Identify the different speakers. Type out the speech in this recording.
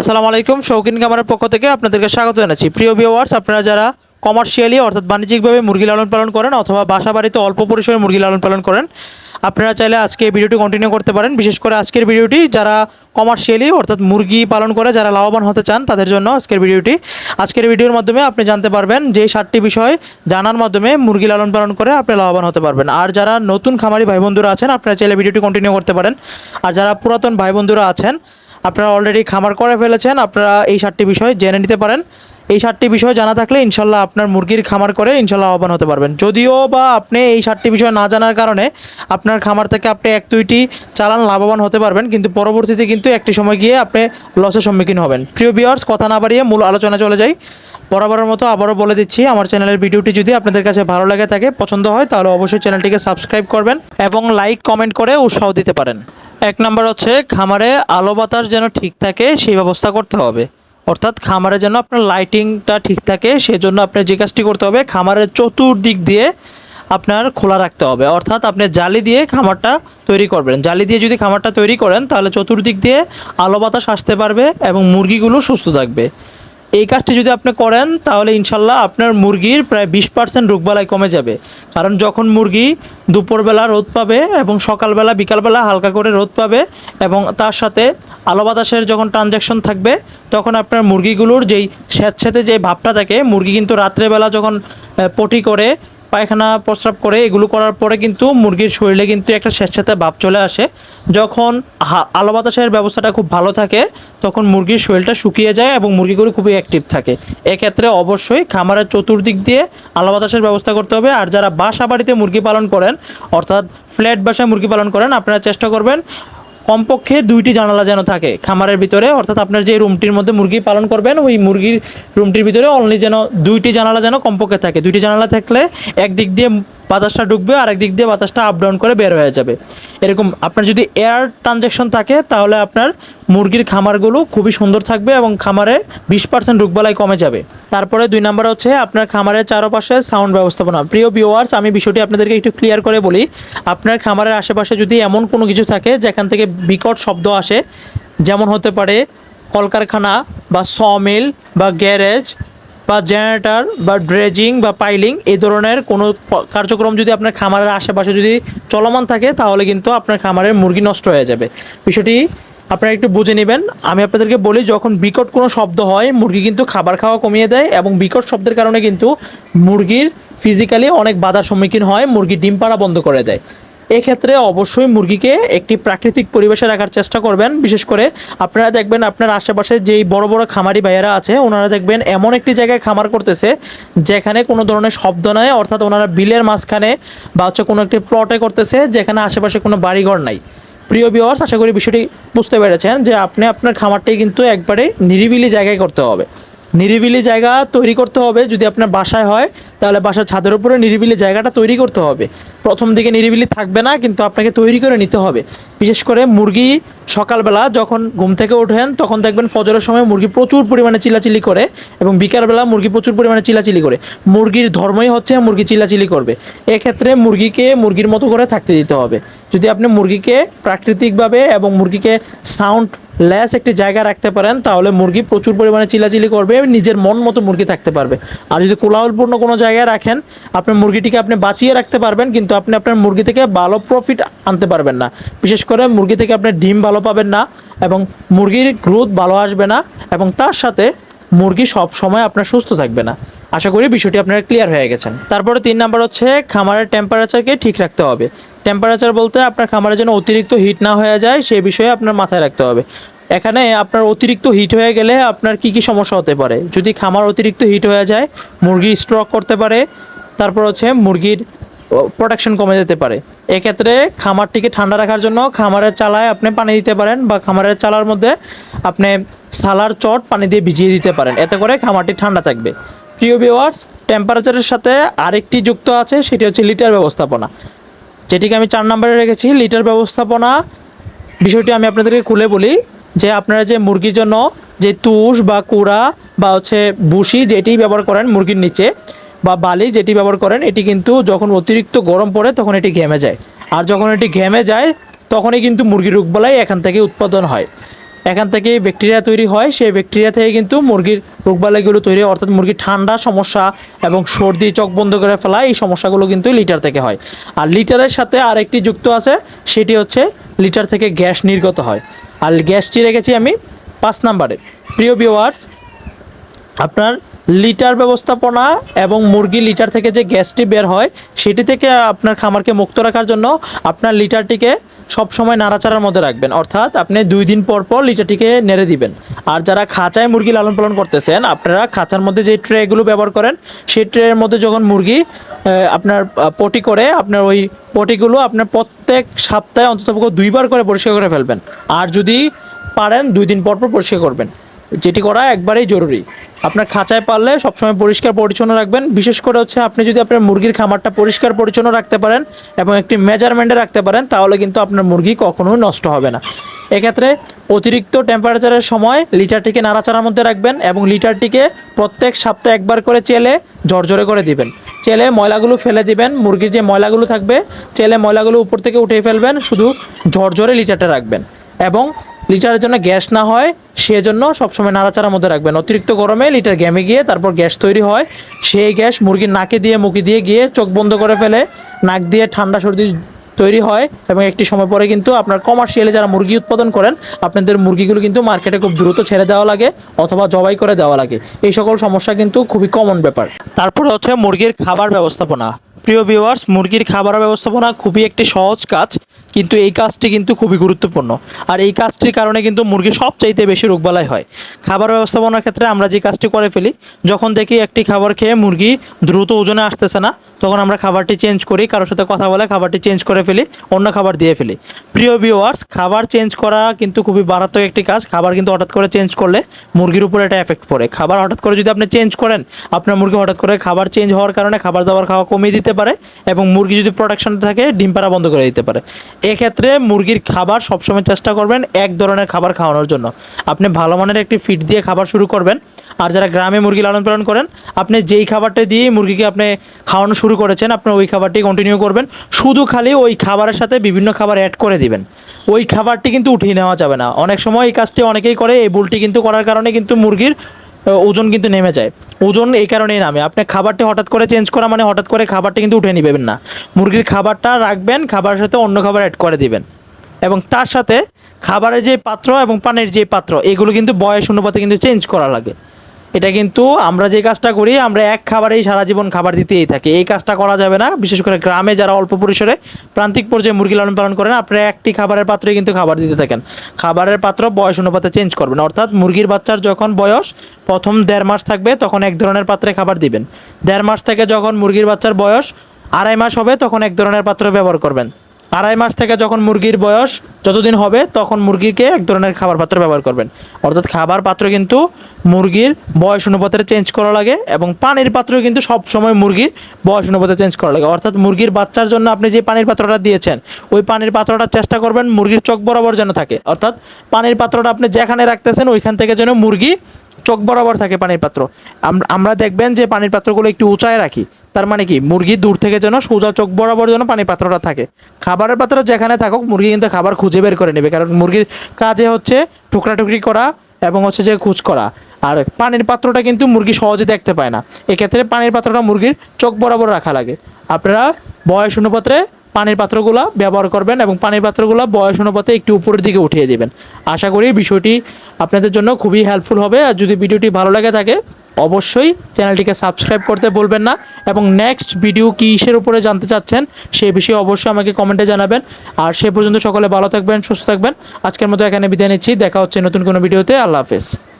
Speaker 1: আসসালামু আলাইকুম, শৌখিন খামারের পক্ষ থেকে আপনাদেরকে স্বাগত জানাচ্ছি। প্রিয় ভিউয়ার্স আপনারা যারা কমার্শিয়ালি অর্থাৎ বাণিজ্যিকভাবে মুরগি লালন পালন করেন অথবা বাসা বাড়িতে অল্প পরিসরে মুরগি লালন পালন করেন, আপনারা চাইলে আজকে এই ভিডিওটি কন্টিনিউ করতে পারেন। বিশেষ করে আজকের ভিডিওটি যারা কমার্শিয়ালি অর্থাৎ মুরগি পালন করে, যারা লাভবান হতে চান, তাদের জন্য আজকের ভিডিওটি। আজকের ভিডিওর মাধ্যমে আপনি জানতে পারবেন যে সাতটি বিষয় জানার মাধ্যমে মুরগি লালন পালন করে আপনি লাভবান হতে পারবেন। আর যারা নতুন খামারি ভাই বন্ধুরা আছেন, আপনারা চাইলে ভিডিওটি কন্টিনিউ করতে পারেন। আর যারা পুরাতন ভাই বন্ধুরা আছেন আপনারা অলরেডি খামার করে ফেলেছেন, আপনারা এই সাতটি বিষয় জেনে নিতে পারেন। এই সাতটি বিষয় জানা থাকলে ইনশাল্লাহ আপনার মুরগির খামার করে ইনশাল্লাহ আহ্বান হতে পারবেন। যদিও বা আপনি এই সাতটি বিষয় না জানার কারণে আপনার খামার থেকে আপনি এক দুইটি চালান লাভবান হতে পারবেন, কিন্তু পরবর্তীতে কিন্তু একটি সময় গিয়ে আপনি লসের সম্মুখীন হবেন। প্রিয় বিয়ার্স কথা না বাড়িয়ে মূল আলোচনা চলে যাই। বরাবরের মতো আবারও বলে দিচ্ছি, আমার চ্যানেলের ভিডিওটি যদি আপনাদের কাছে ভালো লাগে থাকে, পছন্দ হয়, তাহলে অবশ্যই চ্যানেলটিকে সাবস্ক্রাইব করবেন এবং লাইক কমেন্ট করে উৎসাহ দিতে পারেন। এক নম্বর হচ্ছে খামারে আলো বাতাস যেন ঠিক থাকে, সেই ব্যবস্থা করতে হবে। অর্থাৎ খামারে যেন আপনার লাইটিংটা ঠিক থাকে, সেজন্য আপনার যে কাজটি করতে হবে, খামারের চতুর্দিক দিয়ে আপনার খোলা রাখতে হবে। অর্থাৎ আপনি জালি দিয়ে খামারটা তৈরি করবেন। জালি দিয়ে যদি খামারটা তৈরি করেন, তাহলে চতুর্দিক দিয়ে আলো বাতাস আসতে পারবে এবং মুরগিগুলো সুস্থ থাকবে। এই কাজটি যদি আপনি করেন, তাহলে ইনশাল্লাহ আপনার মুরগির প্রায় বিশ পার্সেন্ট রোগবালাই কমে যাবে। কারণ যখন মুরগি দুপুরবেলা রোদ পাবে এবং সকালবেলা, বিকালবেলা হালকা করে রোদ পাবে এবং তার সাথে আলো বাতাসের যখন ট্রানজ্যাকশন থাকবে, তখন আপনার মুরগিগুলোর যেই স্যাঁতস্যাঁতে যে ভাবটা থাকে, মুরগি কিন্তু রাত্রেবেলা যখন পটি করে পায়খানা, প্রস্রাব করে এগুলো করার পরে কিন্তু মুরগির শরীরে কিন্তু একটা স্বেচ্ছাতে ভাব চলে আসে। যখন আলো বাতাসের ব্যবস্থাটা খুব ভালো থাকে, তখন মুরগির শরীরটা শুকিয়ে যায় এবং মুরগিগুলো খুবই অ্যাক্টিভ থাকে। এক্ষেত্রে অবশ্যই খামারের চতুর্দিক দিয়ে আলো বাতাসের ব্যবস্থা করতে হবে। আর যারা বাসা বাড়িতে মুরগি পালন করেন, অর্থাৎ ফ্ল্যাট বাসায় মুরগি পালন করেন, আপনারা চেষ্টা করবেন কমপক্ষে দুইটি জানালা যেন থাকে। খামারের ভিতরে, অর্থাৎ আপনার যে রুমটির মধ্যে মুরগি পালন করবেন, ওই মুরগির রুমটির ভিতরে অনলি যেন দুইটি জানালা যেন কমপক্ষে থাকে। দুইটি জানালা থাকলে একদিক দিয়ে বাতাসটা ঢুকবে আর একদিক দিয়ে বাতাসটা আপ ডাউন করে বের হয়ে যাবে। এরকম আপনার যদি এয়ার ট্রানজ্যাকশন থাকে, তাহলে আপনার মুরগির খামারগুলো খুবই সুন্দর থাকবে এবং খামারে বিশ পার্সেন্ট রোগবালাই কমে যাবে। তারপরে দুই নাম্বার হচ্ছে আপনার খামারের চারপাশে সাউন্ড ব্যবস্থাপনা। প্রিয় ভিউয়ার্স আমি বিষয়টি আপনাদেরকে একটু ক্লিয়ার করে বলি। আপনার খামারের আশেপাশে যদি এমন কোনো কিছু থাকে, যেখান থেকে বিকট শব্দ আসে, যেমন হতে পারে কলকারখানা বা সমিল বা গ্যারেজ বা জেনারেটর বা ড্রেজিং বা পাইলিং এই ধরনের কোনো কার্যক্রম যদি আপনার খামারের আশেপাশে যদি চলমান থাকে, তাহলে কিন্তু আপনার খামারের মুরগি নষ্ট হয়ে যাবে। বিষয়টি আপনারা একটু বুঝে নেবেন। আমি আপনাদেরকে বলি, যখন বিকট কোনো শব্দ হয়, মুরগি কিন্তু খাবার খাওয়া কমিয়ে দেয় এবং বিকট শব্দের কারণে কিন্তু মুরগির ফিজিক্যালি অনেক বাধার সম্মুখীন হয়, মুরগি ডিম পাড়া বন্ধ করে দেয়। এক্ষেত্রে অবশ্যই মুরগিকে একটি প্রাকৃতিক পরিবেশে রাখার চেষ্টা করবেন। বিশেষ করে আপনারা দেখবেন আপনার আশেপাশে যেই বড় বড় খামারি ভাইয়েরা আছে, ওনারা দেখবেন এমন একটি জায়গায় খামার করতেছে, যেখানে কোনো ধরনের শব্দ নাই, অর্থাৎ ওনারা বিলের মাঝখানে বা হচ্ছে কোনো একটি প্লটে করতেছে, যেখানে আশেপাশে কোনো বাড়িঘর নাই। প্রিয় ভিউয়ার্স আশা করি বিষয়টি বুঝতে পেরেছেন যে আপনি আপনার খামারটি কিন্তু একবারে নিরিবিলি জায়গায় করতে হবে। নিরিবিলি জায়গা তৈরি করতে হবে যদি আপনার বাসায় হয় তাহলে বাসার ছাদের উপরে নিরিবিলি জায়গাটা তৈরি করতে হবে। প্রথম দিকে নিরিবিলি থাকবে না, কিন্তু আপনাকে তৈরি করে নিতে হবে। বিশেষ করে মুরগি সকালবেলা যখন ঘুম থেকে ওঠেন, তখন দেখবেন ফজরের সময় মুরগি প্রচুর পরিমাণে চিলাচিলি করে এবং বিকালবেলা মুরগি প্রচুর পরিমাণে চিলাচিলি করে। মুরগির ধর্মই হচ্ছে মুরগি চিলাচিলি করবে। এক্ষেত্রে মুরগিকে মুরগির মতো করে থাকতে দিতে হবে। যদি আপনি মুরগিকে প্রাকৃতিকভাবে এবং মুরগিকে সাউন্ড লেস একটি জায়গা রাখতে পারেন, তাহলে মুরগি প্রচুর পরিমাণে চিলাচিলি করবে নিজের মন মতো মুরগি থাকতে পারবে। আর যদি কোলাহলপূর্ণ কোনো জায়গায় রাখেন, আপনার মুরগিটিকে আপনি বাঁচিয়ে রাখতে পারবেন, কিন্তু আপনি আপনার মুরগি থেকে ভালো প্রফিট আনতে পারবেন না। বিশেষ করে মুরগি থেকে আপনি ডিম ভালো পাবেন না এবং মুরগির গ্রোথ ভালো আসবে না এবং তার সাথে মুরগি সব সময় আপনার সুস্থ থাকবে না। আশা করি বিষয়টি আপনারা ক্লিয়ার হয়ে গেছেন। তারপরে তিন নাম্বার হচ্ছে খামারের টেম্পারেচারকে ঠিক রাখতে হবে। টেম্পারেচার বলতে আপনার খামারে যেন অতিরিক্ত হিট না হয়ে যায় সেই বিষয়ে আপনার মাথায় রাখতে হবে। এখানে আপনার অতিরিক্ত হিট হয়ে গেলে আপনার কি কি সমস্যা হতে পারে? যদি খামার অতিরিক্ত হিট হয়ে যায়, মুরগি স্ট্রক করতে পারে, তারপর হচ্ছে মুরগির প্রোটেকশন কমে যেতে পারে। এক্ষেত্রে খামারটিকে ঠান্ডা রাখার জন্য খামারের চালায় আপনি পানি দিতে পারেন বা খামারের চালার মধ্যে আপনি সালার চট পানি দিয়ে ভিজিয়ে দিতে পারেন। এতে করে খামারটি ঠান্ডা থাকবে। প্রিয় ভিওয়ার্স টেম্পারেচারের সাথে আরেকটি যুক্ত আছে, সেটি হচ্ছে লিটার ব্যবস্থাপনা। যেটিকে আমি চার নম্বরে রেখেছি লিটার ব্যবস্থাপনা। বিষয়টি আমি আপনাদেরকে খুলে বলি। যে আপনারা যে মুরগির জন্য যে তুষ বা কুড়া বা হচ্ছে বুসি যেটি ব্যবহার করেন মুরগির নিচে বা বালি যেটি ব্যবহার করেন, এটি কিন্তু যখন অতিরিক্ত গরম পড়ে তখন এটি ঘেমে যায়। আর যখন এটি ঘেমে যায়, তখনই কিন্তু মুরগির রোগবালাই এখান থেকে উৎপাদন হয়। এখান থেকে ব্যাকটেরিয়া তৈরি হয়, সেই ব্যাকটেরিয়া থেকে কিন্তু মুরগির রোগবালাইগুলো তৈরি হয়। অর্থাৎ মুরগির ঠান্ডা সমস্যা এবং সর্দি, চোখ বন্ধ করে ফেলা, এই সমস্যাগুলো কিন্তু লিটার থেকে হয়। আর লিটারের সাথে আরেকটি যুক্ত আছে, সেটি হচ্ছে লিটার থেকে গ্যাস নির্গত হয়। আর গ্যাসটি রেখেছি আমি পাঁচ নাম্বারে। প্রিয় ভিউয়ার্স আপনার লিটার ব্যবস্থাপনা এবং মুরগি লিটার থেকে যে গ্যাসটি বের হয়, সেটি থেকে আপনার খামারকে মুক্ত রাখার জন্য আপনার লিটারটিকে সবসময় নাড়াচাড়ার মধ্যে রাখবেন। অর্থাৎ আপনি দুই দিন পর পর লিটারটিকে নেড়ে দিবেন। আর যারা খাঁচায় মুরগি লালন পালন করতেছেন, আপনারা খাঁচার মধ্যে যে ট্রেগুলো ব্যবহার করেন, সেই ট্রের মধ্যে যখন মুরগি আপনার পটি করে, আপনার ওই পটিগুলো আপনার প্রত্যেক সপ্তাহে অন্তত দুইবার করে পরিষ্কার করে ফেলবেন। আর যদি পারেন, দুই দিন পর পর পরিষ্কার করবেন। যেটি করা একবারেই জরুরি। আপনার খাঁচায় পারলে সবসময় পরিষ্কার পরিচ্ছন্ন রাখবেন। বিশেষ করে হচ্ছে আপনি যদি আপনার মুরগির খামারটা পরিষ্কার পরিচ্ছন্ন রাখতে পারেন এবং একটি মেজারমেন্টে রাখতে পারেন, তাহলে কিন্তু আপনার মুরগি কখনোই নষ্ট হবে না। এক্ষেত্রে অতিরিক্ত টেম্পারেচারের সময় লিটারটিকে নাড়াচাড়ার মধ্যে রাখবেন এবং লিটারটিকে প্রত্যেক সপ্তাহে একবার করে চেলে জর্জরে করে দিবেন। চেলে ময়লাগুলো ফেলে দিবেন, মুরগির যে ময়লাগুলো থাকবে, চেলে ময়লাগুলো উপর থেকে উঠে ফেলবেন, শুধু ঝরঝরে লিটারটা রাখবেন। এবং লিটারের জন্য গ্যাস না হয়, সেজন্য সবসময় নাড়াচাড়ার মধ্যে রাখবেন। অতিরিক্ত গরমে লিটার গ্যামে গিয়ে তারপর গ্যাস তৈরি হয়। সেই গ্যাস মুরগির নাকে দিয়ে, মুখে দিয়ে গিয়ে চোখ বন্ধ করে ফেলে, নাক দিয়ে ঠান্ডা সর্দি তৈরি হয় এবং একটি সময় পরে কিন্তু আপনার কমার্শিয়ালি যারা মুরগি উৎপাদন করেন, আপনাদের মুরগিগুলো কিন্তু মার্কেটে খুব দ্রুত ছেড়ে দেওয়া লাগে অথবা জবাই করে দেওয়া লাগে। এই সকল সমস্যা কিন্তু খুবই কমন ব্যাপার। তারপরে হচ্ছে মুরগির খাবার ব্যবস্থাপনা। প্রিয় ভিউয়ার্স মুরগির খাবার ব্যবস্থাপনা খুবই একটি সহজ কাজ, কিন্তু এই কাজটি কিন্তু খুবই গুরুত্বপূর্ণ। আর এই কাজটির কারণে কিন্তু মুরগি সবচাইতে বেশি রোগবালাই হয়। খাবার ব্যবস্থাপনার ক্ষেত্রে আমরা যে কাজটি করে ফেলি, যখন দেখি একটি খাবার খেয়ে মুরগি দ্রুত ওজনে আসতেছে না তখন আমরা খাবারটি চেঞ্জ করি, কারোর সাথে কথা বলে খাবারটি চেঞ্জ করে ফেলি, অন্য খাবার দিয়ে ফেলি। প্রিয় ভিউয়ার্স খাবার চেঞ্জ করা কিন্তু খুবই মারাত্মক একটি কাজ। খাবার কিন্তু হঠাৎ করে চেঞ্জ করলে মুরগির উপরে এটা এফেক্ট পড়ে। খাবার হঠাৎ করে যদি আপনি চেঞ্জ করেন, আপনার মুরগি হঠাৎ করে খাবার চেঞ্জ হওয়ার কারণে খাবার দাবার খাওয়া কমিয়ে দিতে পারে এবং মুরগি যদি প্রোডাকশন থাকে, ডিম পাড়া বন্ধ করে দিতে পারে। এক্ষেত্রে মুরগির খাবার সবসময় চেষ্টা করবেন এক ধরনের খাবার খাওয়ানোর জন্য। আপনি ভালো মানের একটি ফিড দিয়ে খাবার শুরু করবেন। আর যারা গ্রামে মুরগি লালন পালন করেন, আপনি যেই খাবারটা দিয়ে মুরগিকে আপনি খাওয়ানো শুরু করেছেন আপনি ওই খাবারটি কন্টিনিউ করবেন। শুধু খালি ওই খাবারের সাথে বিভিন্ন খাবার অ্যাড করে দিবেন। ওই খাবারটি কিন্তু উঠিয়ে নেওয়া যাবে না। অনেক সময় এই কাজটি অনেকেই করে, এই ভুলটি কিন্তু করার কারণে কিন্তু মুরগির ওজন কিন্তু নেমে যায়। ওজন এই কারণেই নামে। আপনি খাবারটি হঠাৎ করে চেঞ্জ করা মানে হঠাৎ করে খাবারটি কিন্তু উঠে নেবেন না। মুরগির খাবারটা রাখবেন, খাবারের সাথে অন্য খাবার অ্যাড করে দিবেন। এবং তার সাথে খাবারের যে পাত্র এবং পানির যে পাত্র, এগুলো কিন্তু বয়স অনুপাতে কিন্তু চেঞ্জ করা লাগে। এটা কিন্তু আমরা যে কাজটা করি, আমরা এক খাবারেই সারা জীবন খাবার দিতেই থাকি। এই কাজটা করা যাবে না। বিশেষ করে গ্রামে যারা অল্প পরিসরে প্রান্তিক পর্যায়ে মুরগি লালন পালন করেন আপনারা একটি খাবারের পাত্রে কিন্তু খাবার দিতে থাকেন। খাবারের পাত্র বয়স অনুপাতে চেঞ্জ করবেন। অর্থাৎ মুরগির বাচ্চার যখন বয়স প্রথম দেড় মাস থাকবে, তখন এক ধরনের পাত্রে খাবার দিবেন। দেড় মাস থেকে যখন মুরগির বাচ্চার বয়স আড়াই মাস হবে, তখন এক ধরনের পাত্র ব্যবহার করবেন। আড়াই মাস থেকে যখন মুরগির বয়স যতদিন হবে, তখন মুরগিকে এক ধরনের খাবার পাত্র ব্যবহার করবেন। অর্থাৎ খাবার পাত্র কিন্তু মুরগির বয়স অনুপাতে চেঞ্জ করা লাগে এবং পানির পাত্র কিন্তু সব সময় মুরগির বয়স অনুপাতে চেঞ্জ করা লাগে। অর্থাৎ মুরগির বাচ্চার জন্য আপনি যে পানির পাত্রটা দিয়েছেন, ওই পানির পাত্রটা চেষ্টা করবেন মুরগির চোখ বরাবর যেন থাকে। অর্থাৎ পানির পাত্রটা আপনি যেখানে রাখতেছেন, ওইখান থেকে যেন মুরগি চোখ বরাবর থাকে পানির পাত্র। আমরা দেখবেন যে পানির পাত্রগুলো একটু উঁচায় রাখি। তার মানে কি? মুরগি দূর থেকে যেন সোজা চোখ বরাবর যেন পানির পাত্রটা থাকে। খাবারের পাত্র যেখানে থাকুক, মুরগি কিন্তু খাবার খুঁজে বের করে নেবে। কারণ মুরগির কাজে হচ্ছে টুকরা-টুকরি করা এবং হচ্ছে যে খুঁজ করা। আর পানির পাত্রটা কিন্তু মুরগি সহজে দেখতে পায় না। এক্ষেত্রে পানির পাত্রটা মুরগির চোখ বরাবর রাখা লাগে। আপনারা বয়স অনুপাত্রে পানির পাত্রগুলো ব্যবহার করবেন এবং পানির পাত্রগুলো বয়স অনুপাতে একটু উপরের দিকে উঠিয়ে দেবেন। আশা করি বিষয়টি আপনাদের জন্য খুবই হেল্পফুল হবে। আর যদি ভিডিওটি ভালো লাগে থাকে অবশ্যই চ্যানেলটিকে সাবস্ক্রাইব করতে বলবেন না এবং নেক্সট ভিডিও কিসের উপরে জানতে চাচ্ছেন সে বিষয়ে অবশ্যই আমাকে কমেন্টে জানাবেন। আর সে পর্যন্ত সকলে ভালো থাকবেন, সুস্থ থাকবেন। আজকের মতো এখানে বিদায় নিচ্ছি। দেখা হচ্ছে নতুন কোনো ভিডিওতে আল্লাহ হাফেজ।